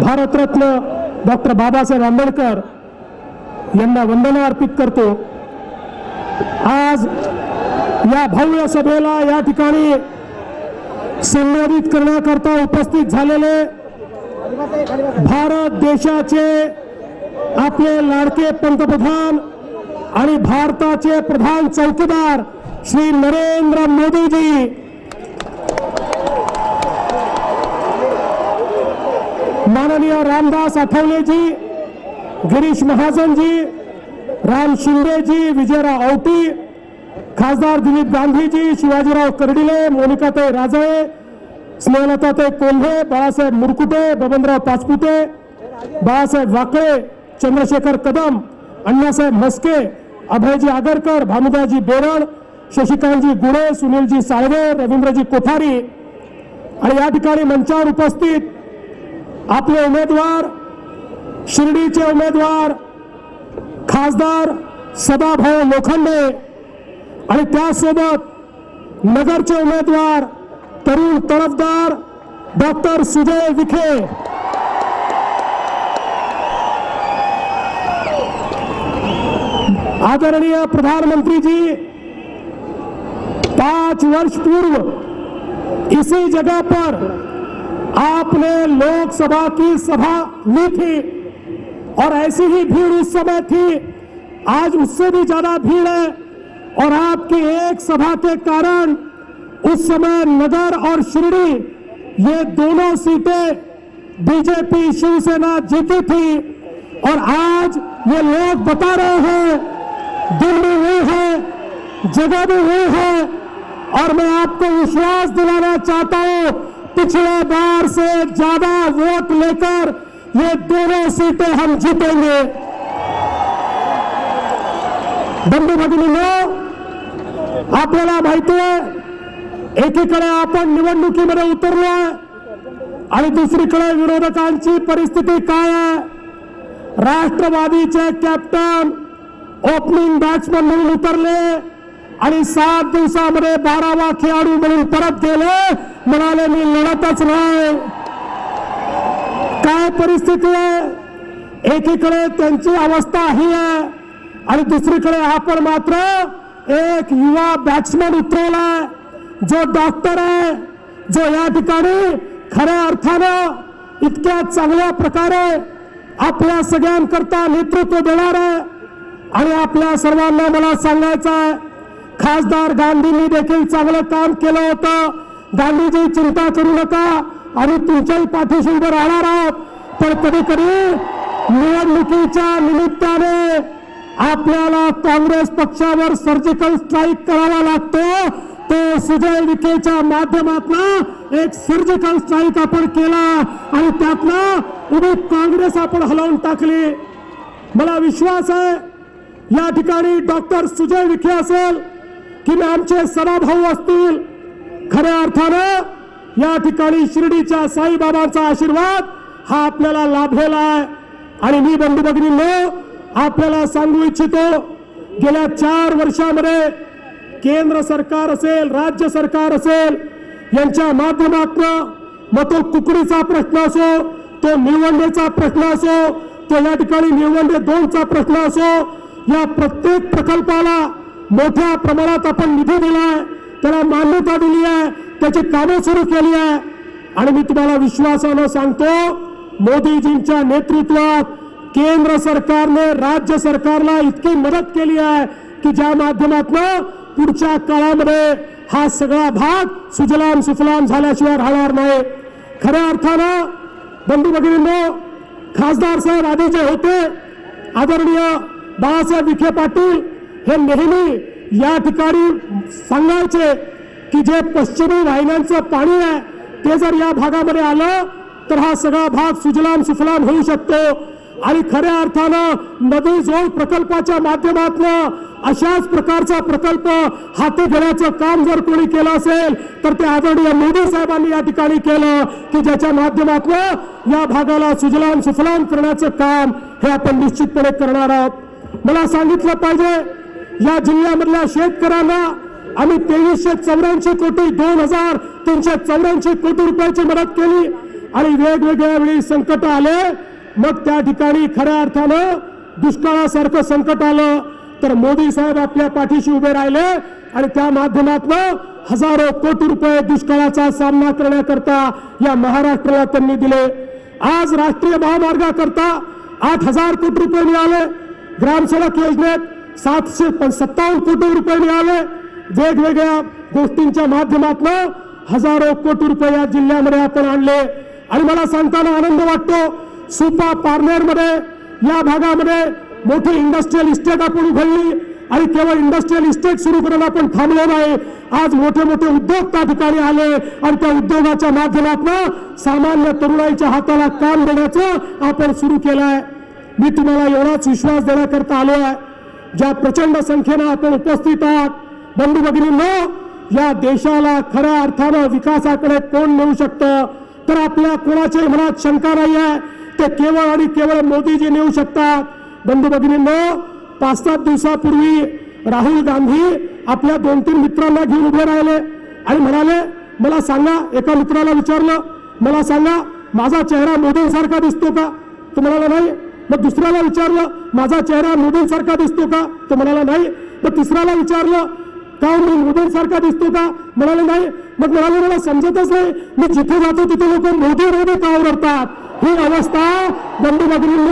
Bharat Ratna doctor Babasaheb Ambedkar यांना वंदना अर्पित करतो. आज या भव्य सभेला या ठिकाणी संबोधित करण्याकरता उपस्थित झालेले भारत देशाचे आपले लाडके पंतप्रधान आणि भारताचे प्रधान चौकीदार श्री नरेंद्र मोदीजी रामदास आठवलेजी गिरीश महाजनजी राम शिंदेजी विजयराव औटी खासदार दिलीप गांधीजी शिवाजीराव कर्डिले मोनिकाताई राजळे स्नेहलताताई कोल्हे बाळासाहेब मुरकुटे बबनराव पाचपुते बाळासाहेब वाकळे चंद्रशेखर कदम अण्णासाहेब मस्के अभयजी आगरकर भानुदाजी बेरळ शशिकांतजी गुळे सुनीलजी साळवे रवींद्रजी कोठारी. आणि या ठिकाणी मंचावर उपस्थित आपले उमेदवार, शिर्डीचे उमेदवार, खासदार सदाभाऊ लोखंडे आणि त्यासोबत नगरचे उमेदवार, तरुण तडफदार डॉक्टर सुजय विखे. आदरणीय प्रधानमंत्री जी पाँच वर्ष पूर्व इसी जगह पर आपने लोकसभा की सभा ली थी और ऐसी ही भीड़ उस समय थी। आज उससे भी ज़्यादा भीड़ है और आपकी एक सभा के कारण उस समय नगर और शिरडी, ये दोनों सीटें बीजेपी शिवसेना जीती थी और आज ये लोग बता रहे हैं, दिल भी हुए हैं, जगह भी हुई है और मैं आपको विश्वास दिलाना चाहता हूँ पिछले बार से ज़्यादा वोट लेकर ये दोनों सीटें हम जीतेंगे। बंधू भगिनींनो, आपल्याला माहिती आहे, एकीकडे आपण निवडणुकीमध्ये उतरलोय आणि दुसरीकडे विरोधकांची परिस्थिती काय आहे? राष्ट्रवादीचे कॅप्टन ओपनिंग बॅट्समन म्हणून उतरले. आणि सात दिवसामध्ये बारावा खेळाडू म्हणून परत गेले. म्हणाले मी लढतच नाही. काय परिस्थिती आहे? एकीकडे त्यांची अवस्था ही आहे आणि दुसरीकडे आपण मात्र एक युवा बॅट्समॅन उतरवलाय जो डॉक्टर आहे जो या ठिकाणी खऱ्या अर्थानं इतक्या चांगल्या प्रकारे आपल्या सगळ्यांकरता नेतृत्व देणार आहे. आणि आपल्या सर्वांना मला सांगायचं आहे खासदार गांधींनी देखील चांगलं काम केलं होतं. गांधीजी चिंता करू नका. आणि तुमच्याही पाठीशी उभं राहणार आहोत. पण कधी कधी निवडणुकीच्या निमित्ताने आपल्याला काँग्रेस पक्षावर सर्जिकल स्ट्राईक करावा लागतो. ते सुजय विखेच्या माध्यमातून एक सर्जिकल स्ट्राईक आपण केला. आणि त्यातनं उभी काँग्रेस आपण हलवून टाकली. मला विश्वास आहे या ठिकाणी डॉक्टर सुजय विखे असेल किंवा आमचे सदाभाऊ असतील. खऱ्या अर्थानं या ठिकाणी शिर्डीच्या साईबाबांचा आशीर्वाद हा आपल्याला लाभलेला आहे. आणि मी बंधू भगिनींनो आपल्याला सांगू इच्छितो गेल्या चार वर्षामध्ये केंद्र सरकार असेल राज्य सरकार असेल यांच्या माध्यमातून मग तो कुकडीचा प्रश्न असो तो निवडणेचा प्रश्न असो तो या ठिकाणी निवडणे दोनचा प्रश्न असो या प्रत्येक प्रकल्पाला मोठ्या प्रमाणात आपण निधी दिला आहे त्याला मान्यता दिली आहे त्याची कामं सुरू केली आहे आणि मी तुम्हाला विश्वासानं सांगतो मोदीजींच्या नेतृत्वात केंद्र सरकारने राज्य सरकारला इतकी मदत केली आहे की ज्या माध्यमातून पुढच्या काळामध्ये हा सगळा भाग सुजलाम सुफलाम झाल्याशिवाय राहणार नाही. खऱ्या अर्थानं बंधू भगिनींनो खासदार साहेब आधी जे होते आदरणीय बाळासाहेब विखे पाटील हे नेहमी या ठिकाणी सांगायचे की जे पश्चिमी वाहिन्यांचं पाणी आहे ते जर या भागामध्ये आलं तर हा सगळा भाग सुजलाम सुफलाम होऊ शकतो. आणि खऱ्या अर्थानं नदी जोड प्रकल्पाच्या माध्यमातून अशाच प्रकारचा प्रकल्प हाती घेण्याचं काम जर कोणी केलं असेल तर ते आदरणीय मोदी साहेबांनी या ठिकाणी केलं की ज्याच्या माध्यमातून या भागाला सुजलाम सुफलाम करण्याचं काम हे आपण निश्चितपणे करणार आहोत. मला सांगितलं पाहिजे या जिल्ह्यामधल्या शेतकऱ्यांना आम्ही तेवीसशे चौऱ्याऐंशी कोटी दोन हजार तीनशे चौऱ्याऐंशी कोटी रुपयाची मदत केली आणि वेगवेगळ्या वेळी संकट आले. मग त्या ठिकाणी खऱ्या अर्थानं दुष्काळासारखं संकट आलं. तर मोदी साहेब आपल्या पाठीशी उभे राहिले आणि त्या माध्यमातून हजारो कोटी रुपये दुष्काळाचा सामना करण्याकरता या महाराष्ट्राला त्यांनी दिले. आज राष्ट्रीय महामार्गाकरता आठ हजार कोटी रुपये मिळाले. ग्रामसडक योजनेत सातशे पण सत्तावन्न कोटी रुपये मिळाले. वेगवेगळ्या गोष्टींच्या माध्यमातून हजारो कोटी रुपये या जिल्ह्यामध्ये आपण आणले. आणि मला सांगताना आनंद वाटतो सुपा पार्लरमध्ये या भागामध्ये मोठी इंडस्ट्रियल इस्टेट आपण उघडली. आणि केवळ इंडस्ट्रियल इस्टेट सुरू करून आपण थांबलो नाही. आज मोठे मोठे उद्योग त्या ठिकाणी आले. आणि त्या उद्योगाच्या माध्यमातून सामान्य तरुणाईच्या हाताला काम देण्याचं आपण सुरू केलं आहे मी तुम्हाला एवढाच विश्वास देण्याकरता आलो आहे. ज्या प्रचंड संख्येनं आपण उपस्थित आहात बंधू भगिनींनो या देशाला खऱ्या अर्थानं विकासाकडे कोण नेऊ शकतं? तर आपल्या कोणाच्याही मनात शंका नाही आहे ते केवळ आणि केवळ मोदीजी नेऊ शकतात. बंधू भगिनींनो पाच सात दिवसापूर्वी राहुल गांधी आपल्या दोन तीन मित्रांना घेऊन उभे राहिले आणि म्हणाले मला सांगा एका मित्राला विचारलं मला सांगा माझा चेहरा मोदींसारखा दिसतो का? तो म्हणाला नाही. मग दुसऱ्याला विचारलं माझा चेहरा मोदींसारखा दिसतो का? तो म्हणाला नाही. मग तिसऱ्याला विचारलं का हो मी मोदींसारखा दिसतो का? म्हणाले नाही. मग म्हणाले मला समजतच नाही. मी जिथे जातो तिथे लोक मोदी मोदी का ओरडतात? ही अवस्था बंधू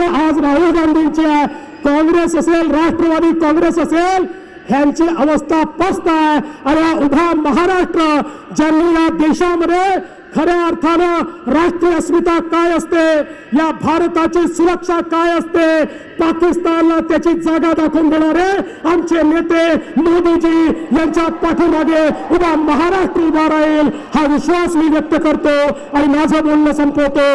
आज राहुल गांधींची आहे. काँग्रेस असेल राष्ट्रवादी काँग्रेस असेल ह्यांची अवस्था पस्त आहे. आणि उभा महाराष्ट्र ज्यांनी या देशामध्ये खऱ्या अर्थानं राष्ट्रीय अस्मिता काय असते? या भारताची सुरक्षा काय असते? पाकिस्तानला त्याची जागा दाखवून देणारे आमचे नेते मोदीजी यांच्या पाठीमागे उद्या महाराष्ट्र उभा राहील हा विश्वास मी व्यक्त करतो आणि माझं बोलणं संपवतो.